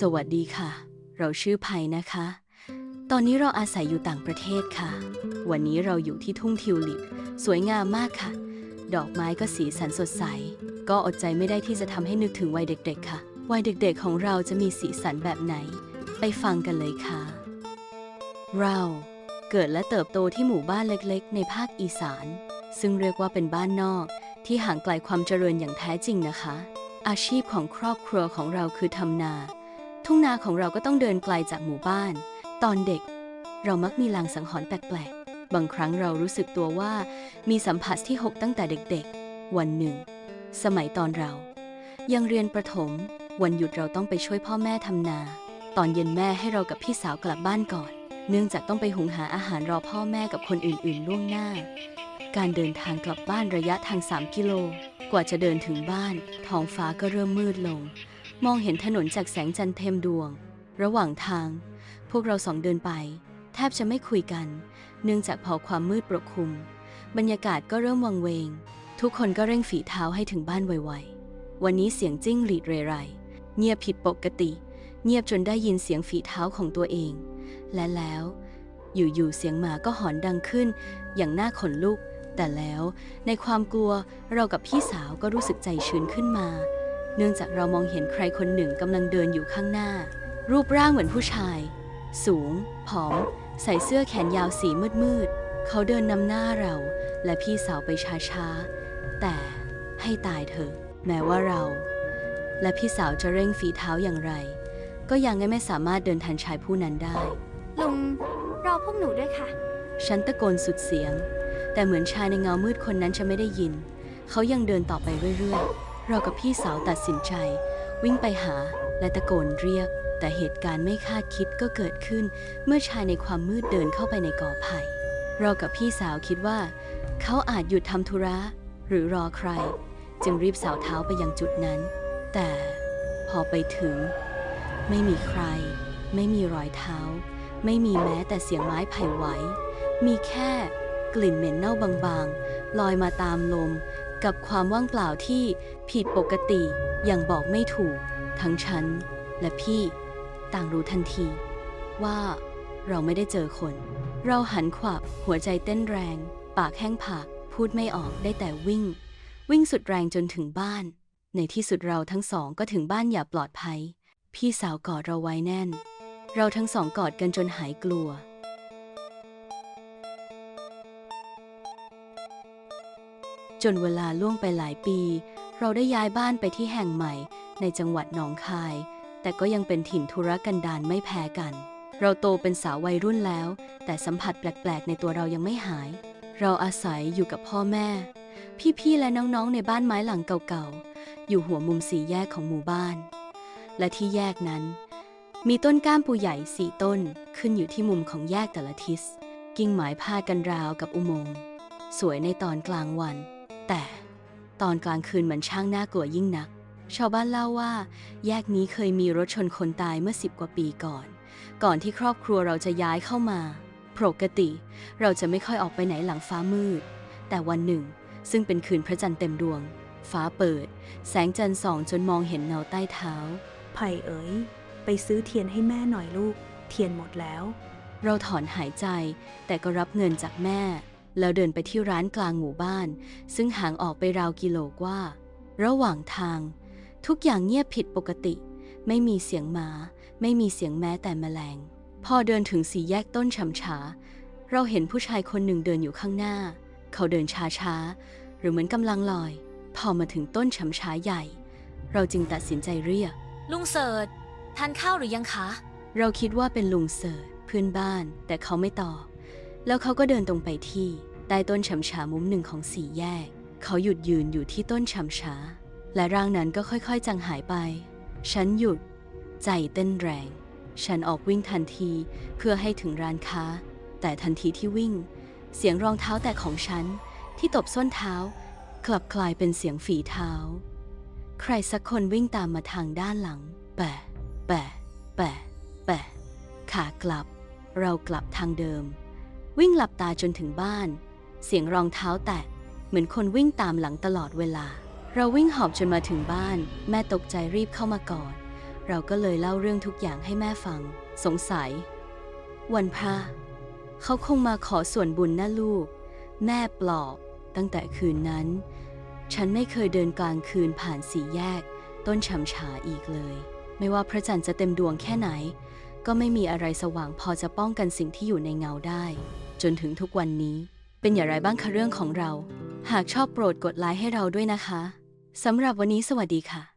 สวัสดีค่ะ เราชื่อไพนะคะ ตอนนี้เราอาศัยอยู่ต่างประเทศค่ะ วันนี้เราอยู่ที่ทุ่งทิวลิป สวยงามมากค่ะ ดอกไม้ก็สีสันสดใส ก็อดใจไม่ได้ที่จะทำให้นึกถึงวัยเด็ก ๆ ค่ะ วัยเด็กๆของเราจะมีสีสันแบบไหน ไปฟังกันเลยค่ะ เราเกิดและเติบโตที่หมู่บ้านเล็กๆ ในภาคอีสาน ซึ่งเรียกว่าเป็นบ้านนอก ที่ห่างไกลความเจริญอย่างแท้จริงนะคะ อาชีพของครอบครัวของเราคือทำนา ทุ่งนาของเราก็ต้องเดินไกลจากหมู่บ้าน ตอนเด็ก เรามักมีลางสังหรณ์แปลกๆ บางครั้งเรารู้สึกตัวว่ามีสัมผัสที่หกตั้งแต่เด็กๆ วันหนึ่ง สมัยตอนเรา ยังเรียนประถม วันหยุดเราต้องไปช่วยพ่อแม่ทำนา ตอนเย็นแม่ให้เรากับพี่สาวกลับบ้านก่อน เนื่องจากต้องไปหุงหาอาหารรอพ่อแม่กับคนอื่นๆล่วงหน้า การเดินทางกลับบ้านระยะทาง 3 กิโล กว่าจะเดินถึงบ้าน ท้องฟ้าก็เริ่มมืดลง มองเห็นถนนจากแสงจันทร์เต็มดวง ระหว่างทาง พวกเราสองเดินไป แทบจะไม่คุยกัน เนื่องจากพอความมืดปกคลุม บรรยากาศก็เริ่มวังเวง ทุกคนก็เร่งฝีเท้าให้ถึงบ้านไวๆ วันนี้เสียงจิ้งหรีดเรไร เงียบผิดปกติ เงียบจนได้ยินเสียงฝีเท้าของตัวเอง และแล้วอยู่ๆ เสียงหมาก็หอนดังขึ้น อย่างน่าขนลุก แต่แล้วในความกลัวเรากับพี่สาวก็รู้สึกใจชื้นขึ้นมา เนื่องจากเรามองเห็นใครคนหนึ่งกำลังเดินอยู่ข้างหน้า รูปร่างเหมือนผู้ชาย สูง ผอม ใส่เสื้อแขนยาวสีมืดๆ เขาเดินนำหน้าเรา และพี่สาวไปช้าๆ แต่ให้ตายเถอะ แม้ว่าเรา และพี่สาวจะเร่งฝีเท้าอย่างไร ก็ยังไม่สามารถเดินทันชายผู้นั้นได้ ลุงรอพวกหนูด้วยค่ะ ฉันตะโกนสุดเสียง แต่เหมือนชายในเงามืดคนนั้นจะไม่ได้ยิน เขายังเดินต่อไปเรื่อยๆ เรากับพี่สาวตัดสินใจ วิ่งไปหาและตะโกนเรียก แต่เหตุการณ์ไม่คาดคิดก็เกิดขึ้น เมื่อชายในความมืดเดินเข้าไปในกอไผ่เรากับพี่สาวคิดว่า เขาอาจหยุดทำธุระ หรือรอใคร จึงรีบสาวเท้าไปยังจุดนั้น แต่พอไปถึง ไม่มีใคร ไม่มีรอยเท้า ไม่มีแม้แต่เสียงไม้ไผ่ไหว มีแค่กลิ่นเหม็นเน่าบางๆ ลอยมาตามลม กับความว่างเปล่าที่ผิดปกติอย่างบอกไม่ถูก ทั้งฉันและพี่ต่างรู้ทันที ว่าเราไม่ได้เจอคน เราหันขวับหัวใจเต้นแรง ปากแห้งผากพูดไม่ออกได้แต่วิ่ง วิ่งสุดแรงจนถึงบ้าน ในที่สุดเราทั้งสองก็ถึงบ้านอย่าปลอดภัย พี่สาวกอดเราไว้แน่น เราทั้งสองกอดกันจนหายกลัว จนเวลาล่วงไปหลายปี เราได้ย้ายบ้านไปที่แห่งใหม่ ในจังหวัดหนองคาย แต่ก็ยังเป็นถิ่นธุรกันดารไม่แพ้กัน เราโตเป็นสาววัยรุ่นแล้ว แต่สัมผัสแปลก ๆ ในตัวเรายังไม่หาย เราอาศัยอยู่กับพ่อแม่ พี่ๆ และน้องๆ ในบ้านไม้หลังเก่าๆ อยู่หัวมุมสี่แยกของหมู่บ้าน และที่แยกนั้น มีต้นก้ามปูใหญ่สี่ต้นขึ้นอยู่ที่มุมของแยกแต่ละทิศ กิ่งไม้พาดกันราวกับอุโมงค์สวยในตอนกลางวัน แต่ตอนกลางคืนมันช่างน่ากลัวยิ่งนัก ชาวบ้านเล่าว่า แยกนี้เคยมีรถชนคนตายเมื่อสิบกว่าปีก่อน ก่อนที่ครอบครัวเราจะย้ายเข้ามา ปกติ เราจะไม่ค่อยออกไปไหนหลังฟ้ามืด แต่วันหนึ่ง ซึ่งเป็นคืนพระจันทร์เต็มดวง ฟ้าเปิด แสงจันทร์ส่องจนมองเห็นเงาใต้เท้า ไผ่เอ๋ย ไปซื้อเทียนให้แม่หน่อยลูก เทียนหมดแล้ว เราถอนหายใจ แต่ก็รับเงินจากแม่ แล้วเดินไปที่ร้านกลางหมู่บ้าน ซึ่งห่างออกไปราวกิโลกว่า ระหว่างทาง ทุกอย่างเงียบผิดปกติ ไม่มีเสียงหมา ไม่มีเสียงแม้แต่แมลง พอเดินถึงสี่แยกต้นฉำฉา เราเห็นผู้ชายคนหนึ่งเดินอยู่ข้างหน้า เขาเดินช้าๆ หรือเหมือนกำลังลอย พอมาถึงต้นฉำฉาใหญ่ เราจึงตัดสินใจเรียก ลุงเสิร์ชทานข้าวหรือยังคะ เราคิดว่าเป็นลุงเสิร์ชเพื่อนบ้าน แต่เขาไม่ตอบ แล้วเขาก็เดินตรงไปที่ใต้ต้นฉำฉามุมหนึ่งของสี่แยก เขาหยุดยืนอยู่ที่ต้นฉำฉา และร่างนั้นก็ค่อยๆ จางหายไป ฉันหยุด ใจเต้นแรง ฉันออกวิ่งทันทีเพื่อให้ถึงร้านค้า แต่ทันทีที่วิ่ง เสียงรองเท้าแตะของฉัน ที่ตบส้นเท้า กลับกลายเป็นเสียงฝีเท้า ใครสักคนวิ่งตามมาทางด้านหลัง แปะ แปะ แปะ แปะ ขากลับ เรากลับทางเดิม วิ่งหลับตาจนถึงบ้าน เสียงรองเท้าแตะ เหมือนคนวิ่งตามหลังตลอดเวลา เราวิ่งหอบจนมาถึงบ้าน แม่ตกใจรีบเข้ามากอดเราก็เลยเล่าเรื่องทุกอย่างให้แม่ฟัง สงสัย วันพระเขาคงมาขอส่วนบุญนะลูก แม่ปลอบ ตั้งแต่คืนนั้น ฉันไม่เคยเดินกลางคืนผ่านสี่แยก ต้นฉำฉาอีกเลย ไม่ว่าพระจันทร์จะเต็มดวงแค่ไหน ก็ไม่มีอะไรสว่างพอจะป้องกันสิ่งที่อยู่ในเงาได้ จนถึงทุกวันนี้ เป็นอย่างไรบ้างคะเรื่องของเรา หากชอบโปรดกดไลค์ให้เราด้วยนะคะสำหรับวันนี้สวัสดีค่ะ